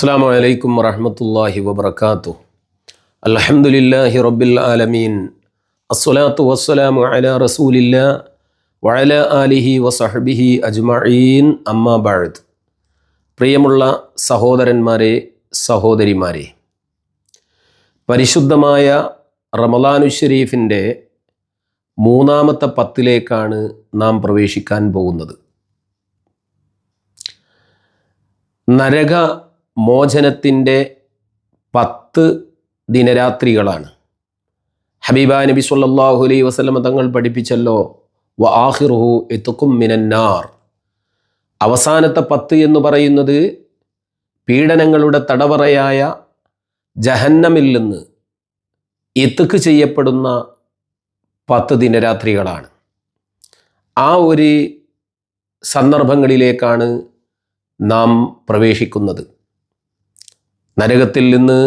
അസ്സാം വലൈക്കും വറഹമത്തല്ലാഹി വബർക്കാത്തു അൽഹംദുലില്ലാഹി റബ്ബിൽ ആലമീൻ. അസ്സലാത്തു വസ്സലാമു അല റസൂലില്ല വഅല ആലിഹി വസഹബിഹി അജ്മഈൻ. അമ്മാ ബഅദ്. പ്രിയമുള്ള സഹോദരന്മാരെ സഹോദരിമാരെ പരിശുദ്ധമായ റമലാനു ഷരീഫിന്റെ മൂന്നാമത്തെ പത്തിലേക്കാണ് നാം പ്രവേശിക്കാൻ പോകുന്നത്. നരക മോചനത്തിന്റെ പത്ത് ദിനരാത്രികളാണ്. ഹബീബ നബി സല്ലാഹു അലൈ വസ്ലമ തങ്ങൾ പഠിപ്പിച്ചല്ലോ വ ആഹിറുഹു എത്തുക്കും മിനന്നാർ അവസാനത്തെ പത്ത് എന്ന് പറയുന്നത് പീഡനങ്ങളുടെ തടവറയായ ജഹന്നമിൽ നിന്ന് എത്തുക്ക് ചെയ്യപ്പെടുന്ന പത്ത് ദിനരാത്രികളാണ്. ആ ഒരു സന്ദർഭങ്ങളിലേക്കാണ് നാം പ്രവേശിക്കുന്നത്. നരകത്തിൽ നിന്ന്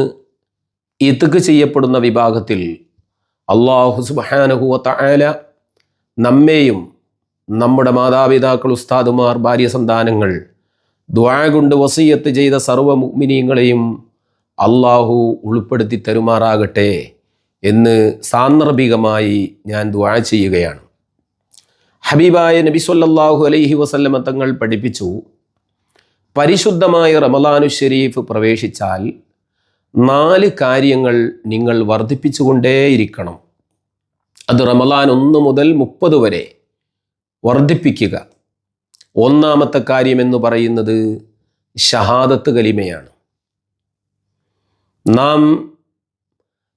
ഇതുക്ക് ചെയ്യപ്പെടുന്ന വിഭാഗത്തിൽ അള്ളാഹു സുബാനഹുവ തആല നമ്മെയും നമ്മുടെ മാതാപിതാക്കൾ ഉസ്താദുമാർ ഭാര്യ സന്താനങ്ങൾ ദ്വാ കൊണ്ട് വസീയത്ത് ചെയ്ത സർവ മുഗ്മിനീങ്ങളെയും അള്ളാഹു ഉൾപ്പെടുത്തി തരുമാറാകട്ടെ എന്ന് സാന്ദർഭികമായി ഞാൻ ദ്വാ ചെയ്യുകയാണ്. ഹബീബായ നബി സല്ലാഹു അലൈഹി വസല്ലമ തങ്ങൾ പഠിപ്പിച്ചു. പരിശുദ്ധമായ റമലാനു ഷെരീഫ് പ്രവേശിച്ചാൽ നാല് കാര്യങ്ങൾ നിങ്ങൾ വർദ്ധിപ്പിച്ചുകൊണ്ടേയിരിക്കണം. അത് റമലാൻ ഒന്ന് മുതൽ മുപ്പത് വരെ വർദ്ധിപ്പിക്കുക. ഒന്നാമത്തെ കാര്യമെന്ന് പറയുന്നത് ഷഹാദത്ത് കലിമയാണ്. നാം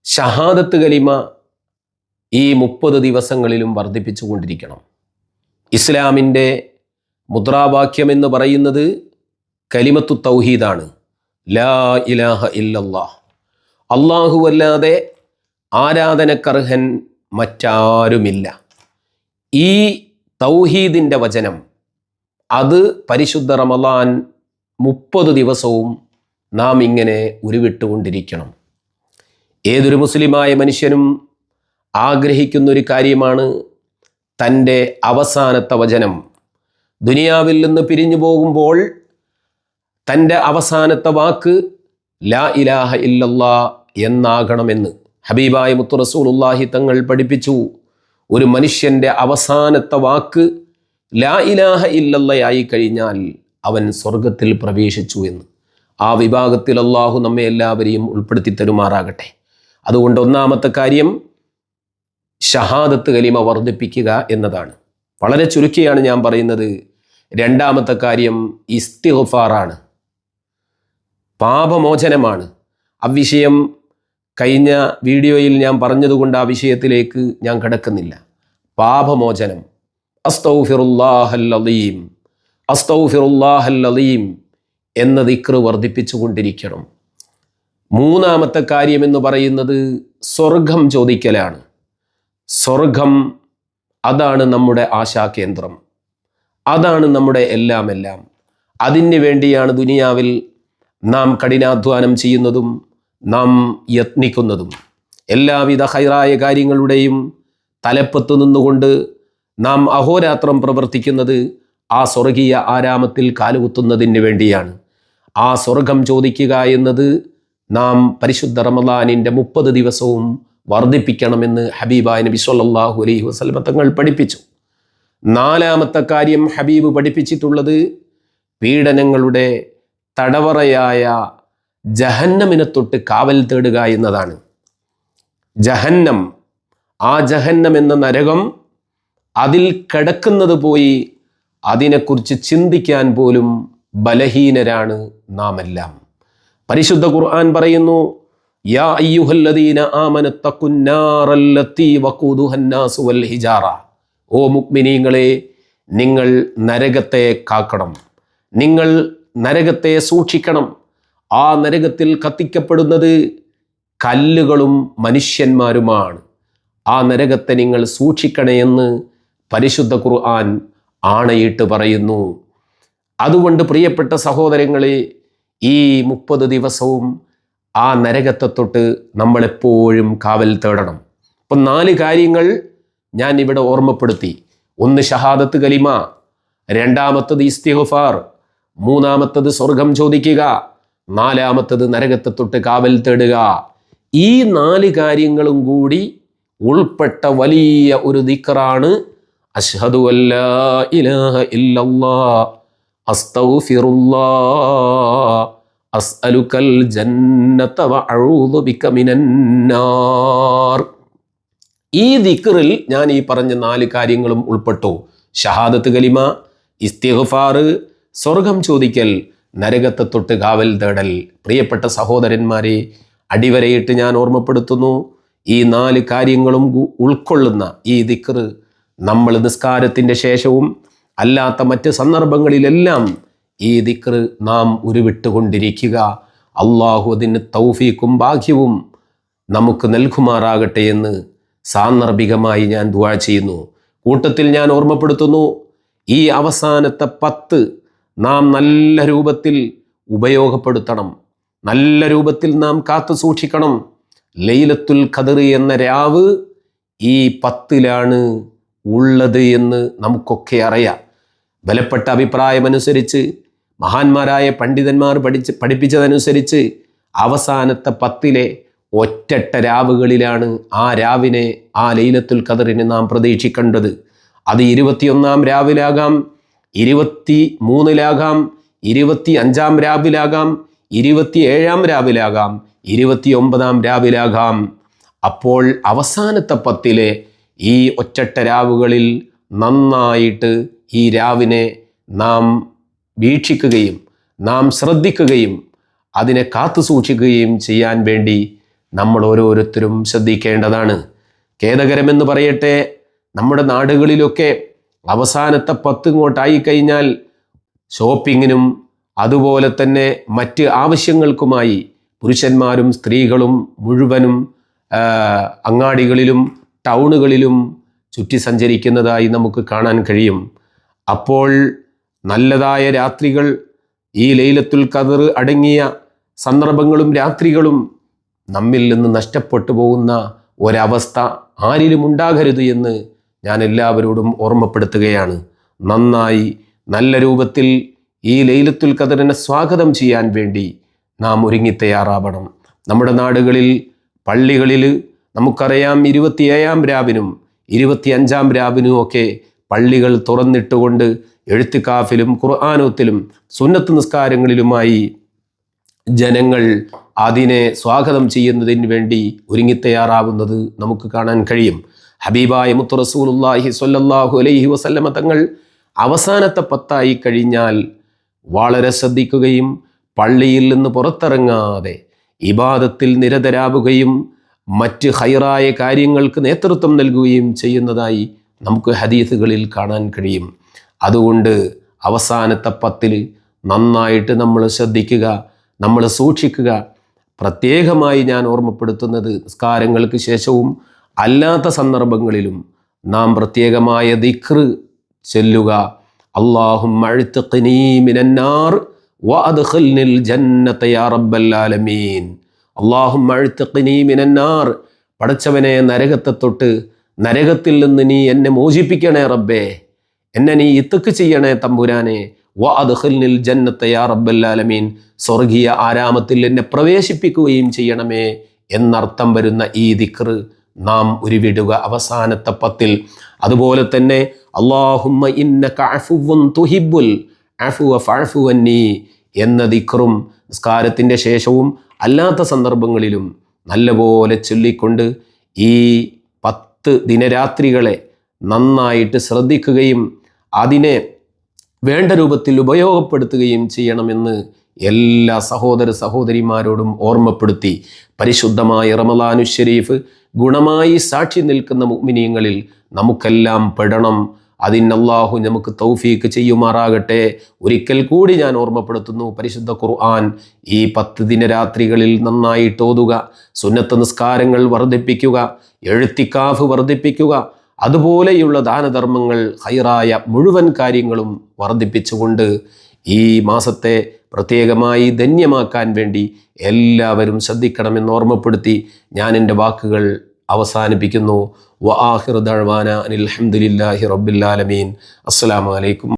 ഷഹാദത്ത് കലിമ ഈ മുപ്പത് ദിവസങ്ങളിലും വർദ്ധിപ്പിച്ചുകൊണ്ടിരിക്കണം. ഇസ്ലാമിന്റെ മുദ്രാവാക്യം എന്ന് പറയുന്നത് കലിമത്തു തൗഹീദാണ്. ലാ ഇലാഹ ഇല്ലല്ലാ അല്ലാഹുവല്ലാതെ ആരാധനക്കർഹൻ മറ്റാരുമില്ല. ഈ തൗഹീദിന്റെ വചനം അത് പരിശുദ്ധ റമലാൻ മുപ്പത് ദിവസവും നാം ഇങ്ങനെ ഉരുവിട്ടുകൊണ്ടിരിക്കണം. ഏതൊരു മുസ്ലിമായ മനുഷ്യനും ആഗ്രഹിക്കുന്നൊരു കാര്യമാണ് തന്റെ അവസാനത്തെ വചനം. ദുനിയാവിൽ നിന്ന് പിരിഞ്ഞു പോകുമ്പോൾ തന്റെ അവസാനത്തെ വാക്ക് ലാ ഇലാഹ ഇല്ലല്ലാ എന്നാകണമെന്ന് ഹബീബായ മുത്തു തങ്ങൾ പഠിപ്പിച്ചു. ഒരു മനുഷ്യന്റെ അവസാനത്തെ വാക്ക് ലാ ഇലാഹ ഇല്ലല്ലയായി കഴിഞ്ഞാൽ അവൻ സ്വർഗത്തിൽ പ്രവേശിച്ചു എന്ന്. ആ വിഭാഗത്തിൽ അള്ളാഹു നമ്മെ എല്ലാവരെയും ഉൾപ്പെടുത്തി തരുമാറാകട്ടെ. അതുകൊണ്ട് ഒന്നാമത്തെ കാര്യം ഷഹാദത്ത് കലിമ വർദ്ധിപ്പിക്കുക എന്നതാണ്. വളരെ ചുരുക്കിയാണ് ഞാൻ പറയുന്നത്. രണ്ടാമത്തെ കാര്യം ഇസ്തിഗ്ഫാറാണ്. പാപമോചനമാണ്. അവിഷയം കഴിഞ്ഞ വീഡിയോയിൽ ഞാൻ പറഞ്ഞതുകൊണ്ട് ആ വിഷയത്തിലേക്ക് ഞാൻ കിടക്കുന്നില്ല. പാപമോചനം. അസ്തൗഫിറുല്ലാഹല്ലീം അസ്തൗഫിറുല്ലാഹല്ലീം എന്ന ദിക്റ് വർദ്ധിപ്പിച്ചുകൊണ്ടിരിക്കണം. മൂന്നാമത്തെ കാര്യം എന്ന് പറയുന്നത് സ്വർഗം ചോദിക്കലാണ്. സ്വർഗം അതാണ് നമ്മുടെ ആശാകേന്ദ്രം. അതാണ് നമ്മുടെ എല്ലാമെല്ലാം. എല്ലാം അതിന് വേണ്ടിയാണ് ദുനിയാവിൽ നാം കഠിനാധ്വാനം ചെയ്യുന്നതും നാം യത്നിക്കുന്നതും. എല്ലാവിധ ഹൈറായ കാര്യങ്ങളുടെയും തലപ്പത്ത് നിന്നുകൊണ്ട് നാം അഹോരാത്രം പ്രവർത്തിക്കുന്നത് ആ സ്വർഗീയ ആരാമത്തിൽ കാലുകുത്തുന്നതിന് വേണ്ടിയാണ്. ആ സ്വർഗം ചോദിക്കുക എന്നത് നാം പരിശുദ്ധ റമദാനിന്റെ മുപ്പത് ദിവസവും വർദ്ധിപ്പിക്കണമെന്ന് ഹബീബായ നബി സല്ലല്ലാഹു അലൈഹി വസല്ലമ തങ്ങൾ പഠിപ്പിച്ചു. നാലാമത്തെ കാര്യം ഹബീബ് പഠിപ്പിച്ചിട്ടുള്ളത് പീഡനങ്ങളുടെ തടവറയായ ജഹന്നമിനെ തൊട്ട് കാവൽ തേടുക എന്നതാണ്. ജഹന്നം ആ ജഹന്നം എന്ന നരകം അതിൽ കിടക്കുന്നത് പോയി അതിനെക്കുറിച്ച് ചിന്തിക്കാൻ പോലും ബലഹീനരാണ് നാം എല്ലാം പരിശുദ്ധ ഖുർആൻ പറയുന്നു യാ അയ്യുഹല്ലദീന വൽ ഓ മുക്മിനീങ്ങളെ നിങ്ങൾ നരകത്തെ കാക്കണം. നിങ്ങൾ നരകത്തെ സൂക്ഷിക്കണം. ആ നരകത്തിൽ കത്തിക്കപ്പെടുന്നത് കല്ലുകളും മനുഷ്യന്മാരുമാണ്. ആ നരകത്തെ നിങ്ങൾ സൂക്ഷിക്കണമെന്ന് പരിശുദ്ധ ഖുർആൻ ആണയിട്ട് പറയുന്നു. അതുകൊണ്ട് പ്രിയപ്പെട്ട സഹോദരങ്ങളെ ഈ മുപ്പത് ദിവസവും ആ നരകത്തെ തൊട്ട് നമ്മളെപ്പോഴും കാവൽ തേടണം. ഇപ്പം നാല് കാര്യങ്ങൾ ഞാൻ ഇവിടെ ഓർമ്മപ്പെടുത്തി. ഒന്ന് ഷഹാദത്ത് കലിമ രണ്ടാമത്തത് ഇസ്തിഗ്ഫാർ മൂന്നാമത്തത് സ്വർഗം ചോദിക്കുക നാലാമത്തത് നരകത്തെ തൊട്ട് കാവൽ തേടുക. ഈ നാല് കാര്യങ്ങളും കൂടി ഉൾപ്പെട്ട വലിയ ഒരു ദിക്കറാണ് അഷ്ഹദു ഇലാഹ അസ്അലുക്കൽ ജന്നത ബിക മിനന്നാർ ഈ ദിക്റിൽ ഞാൻ ഈ പറഞ്ഞ നാല് കാര്യങ്ങളും ഉൾപ്പെട്ടു. ഷഹാദത്ത് കലിമ ഇസ്തിഗ്ഫാർ സ്വർഗം ചോദിക്കൽ നരകത്തെ തൊട്ട് കാവൽ തേടൽ. പ്രിയപ്പെട്ട സഹോദരന്മാരെ അടിവരയിട്ട് ഞാൻ ഓർമ്മപ്പെടുത്തുന്നു ഈ നാല് കാര്യങ്ങളും ഉൾക്കൊള്ളുന്ന ഈ ദിക്കർ നമ്മൾ നിസ്കാരത്തിന്റെ ശേഷവും അല്ലാത്ത മറ്റ് സന്ദർഭങ്ങളിലെല്ലാം ഈ ദിക്കർ നാം ഉരുവിട്ടുകൊണ്ടിരിക്കുക. അള്ളാഹു അതിന് തൗഫീക്കും ഭാഗ്യവും നമുക്ക് നൽകുമാറാകട്ടെ എന്ന് സാന്ദർഭികമായി ഞാൻ ദുവാ ചെയ്യുന്നു. കൂട്ടത്തിൽ ഞാൻ ഓർമ്മപ്പെടുത്തുന്നു ഈ അവസാനത്തെ പത്ത് നാം നല്ല രൂപത്തിൽ ഉപയോഗപ്പെടുത്തണം. നല്ല രൂപത്തിൽ നാം കാത്തു സൂക്ഷിക്കണം. ലൈലത്തുൽ ഖദർ എന്ന രാവ് ഈ പത്തിലാണ് ഉള്ളത് എന്ന് നമുക്കൊക്കെ അറിയാം. ബലപ്പെട്ട അഭിപ്രായമനുസരിച്ച് മഹാന്മാരായ പണ്ഡിതന്മാർ പഠിച്ച് പഠിപ്പിച്ചതനുസരിച്ച് അവസാനത്തെ പത്തിലെ ഒറ്റട്ട രാവുകളിലാണ് ആ രാവിനെ ആ ലൈലത്തുൽ ഖദറിനെ നാം പ്രതീക്ഷിക്കേണ്ടത്. അത് ഇരുപത്തിയൊന്നാം രാവിലാകാം. ഇരുപത്തി മൂന്നിലാകാം ഇരുപത്തി അഞ്ചാം രാവിലാകാം ഇരുപത്തി ഏഴാം രാവിലാകാം ഇരുപത്തി ഒമ്പതാം രാവിലാകാം. അപ്പോൾ അവസാനത്തെ പത്തിലെ ഈ ഒറ്റട്ട രാവുകളിൽ നന്നായിട്ട് ഈ രാവിനെ നാം വീക്ഷിക്കുകയും നാം ശ്രദ്ധിക്കുകയും അതിനെ കാത്തു സൂക്ഷിക്കുകയും ചെയ്യാൻ വേണ്ടി നമ്മൾ ഓരോരുത്തരും ശ്രദ്ധിക്കേണ്ടതാണ്. ഖേദകരമെന്ന് പറയട്ടെ നമ്മുടെ നാടുകളിലൊക്കെ അവസാനത്തെ പത്ത് ഇങ്ങോട്ടായി കഴിഞ്ഞാൽ ഷോപ്പിങ്ങിനും അതുപോലെ തന്നെ മറ്റ് ആവശ്യങ്ങൾക്കുമായി പുരുഷന്മാരും സ്ത്രീകളും മുഴുവനും അങ്ങാടികളിലും ടൗണുകളിലും ചുറ്റി സഞ്ചരിക്കുന്നതായി നമുക്ക് കാണാൻ കഴിയും. അപ്പോൾ നല്ലതായ രാത്രികൾ ഈ ലൈലത്തുൽ കതർ അടങ്ങിയ സന്ദർഭങ്ങളും രാത്രികളും നമ്മിൽ നിന്ന് നഷ്ടപ്പെട്ടു പോകുന്ന ഒരവസ്ഥ ആരിലും ഉണ്ടാകരുത് എന്ന് ഞാൻ എല്ലാവരോടും ഓർമ്മപ്പെടുത്തുകയാണ്. നന്നായി നല്ല രൂപത്തിൽ ഈ ലൈലത്തുൽ ഖദറിനെ സ്വാഗതം ചെയ്യാൻ വേണ്ടി നാം ഒരുങ്ങി തയ്യാറാവണം. നമ്മുടെ നാടുകളിൽ പള്ളികളിൽ നമുക്കറിയാം ഇരുപത്തിയേഴാം രാവിനും ഇരുപത്തിയഞ്ചാം രാവിനും ഒക്കെ പള്ളികൾ തുറന്നിട്ടുകൊണ്ട് എഴുത്തുകാഫിലും ഖുർആാനോത്തിലും സുന്നത്ത് നിസ്കാരങ്ങളിലുമായി ജനങ്ങൾ അതിനെ സ്വാഗതം ചെയ്യുന്നതിന് വേണ്ടി ഒരുങ്ങി തയ്യാറാവുന്നത് നമുക്ക് കാണാൻ കഴിയും. ഹബീബായ മുത്തു റസൂലുല്ലാഹി സൊല്ലാഹു അലൈഹി വസല്ലമ തങ്ങൾ അവസാനത്തെ പത്തായി കഴിഞ്ഞാൽ വളരെ ശ്രദ്ധിക്കുകയും പള്ളിയിൽ നിന്ന് പുറത്തിറങ്ങാതെ ഇബാദത്തിൽ നിരതരാവുകയും മറ്റ് ഹൈറായ കാര്യങ്ങൾക്ക് നേതൃത്വം നൽകുകയും ചെയ്യുന്നതായി നമുക്ക് ഹദീസുകളിൽ കാണാൻ കഴിയും. അതുകൊണ്ട് അവസാനത്തെ പത്തിൽ നന്നായിട്ട് നമ്മൾ ശ്രദ്ധിക്കുക നമ്മൾ സൂക്ഷിക്കുക. പ്രത്യേകമായി ഞാൻ ഓർമ്മപ്പെടുത്തുന്നത് നിസ്കാരങ്ങൾക്ക് ശേഷവും അല്ലാത്ത സന്ദർഭങ്ങളിലും നാം പ്രത്യേകമായ ദിക്ർ ചൊല്ലുക. അള്ളാഹും അഴുത്തഖനീമിനാർ വഅദ്ഖിൽനിൽ ജന്നത യാ റബ്ബൽ ആലമീൻ. പടച്ചവനെ നരകത്തെ തൊട്ട് നരകത്തിൽ നിന്ന് നീ എന്നെ മോചിപ്പിക്കണേ റബ്ബേ. എന്നെ നീ ഇത്തക്ക് ചെയ്യണേ തമ്പുരാനെ. വ അദ്ഖിൽനിൽ ജന്നത്ത യാ റബ്ബൽ ആലമീൻ. സ്വർഗീയ ആരാമത്തിൽ എന്നെ പ്രവേശിപ്പിക്കുകയും ചെയ്യണമേ എന്നർത്ഥം വരുന്ന ഈ ദിക്ർ നാം ഉരുവിടുക അവസാനത്തെ പത്തിൽ. അതുപോലെ തന്നെ അള്ളാഹുമ്മ എന്ന ദിക്റും നിസ്കാരത്തിന്റെ ശേഷവും അല്ലാത്ത സന്ദർഭങ്ങളിലും നല്ലപോലെ ചൊല്ലിക്കൊണ്ട് ഈ പത്ത് ദിനരാത്രികളെ നന്നായിട്ട് ശ്രദ്ധിക്കുകയും അതിനെ വേണ്ട രൂപത്തിൽ ഉപയോഗപ്പെടുത്തുകയും ചെയ്യണമെന്ന് എല്ലാ സഹോദര സഹോദരിമാരോടും ഓർമ്മപ്പെടുത്തി. പരിശുദ്ധമായ റമലാനു ഷരീഫ് ഗുണമായി സാക്ഷി നിൽക്കുന്ന മുഅ്മിനീങ്ങളിൽ നമുക്കെല്ലാം പെടണം. അതിനല്ലാഹു നമുക്ക് തൗഫീക്ക് ചെയ്യുമാറാകട്ടെ. ഒരിക്കൽ കൂടി ഞാൻ ഓർമ്മപ്പെടുത്തുന്നു പരിശുദ്ധ ഖുർആൻ. ഈ പത്ത് ദിനരാത്രികളിൽ നന്നായിട്ട് ഓതുക. സുന്നത്ത് നിസ്കാരങ്ങൾ വർദ്ധിപ്പിക്കുക. എഴുത്തിക്കാഫ് വർദ്ധിപ്പിക്കുക. അതുപോലെയുള്ള ദാനധർമ്മങ്ങൾ ഹൈറായ മുഴുവൻ കാര്യങ്ങളും വർദ്ധിപ്പിച്ചുകൊണ്ട് ഈ മാസത്തെ പ്രത്യേകമായി ധന്യമാക്കാൻ വേണ്ടി എല്ലാവരും ശ്രദ്ധിക്കണമെന്ന് ഓർമ്മപ്പെടുത്തി ഞാൻ എന്റെ വാക്കുകൾ അവസാനിപ്പിക്കുന്നു. വ ആഹിർ ദഴവാന അനിൽ അഹമ്മദില്ലാഹി റബ്ബില്ലാലമീൻ അസ്സലാമു അലൈക്കും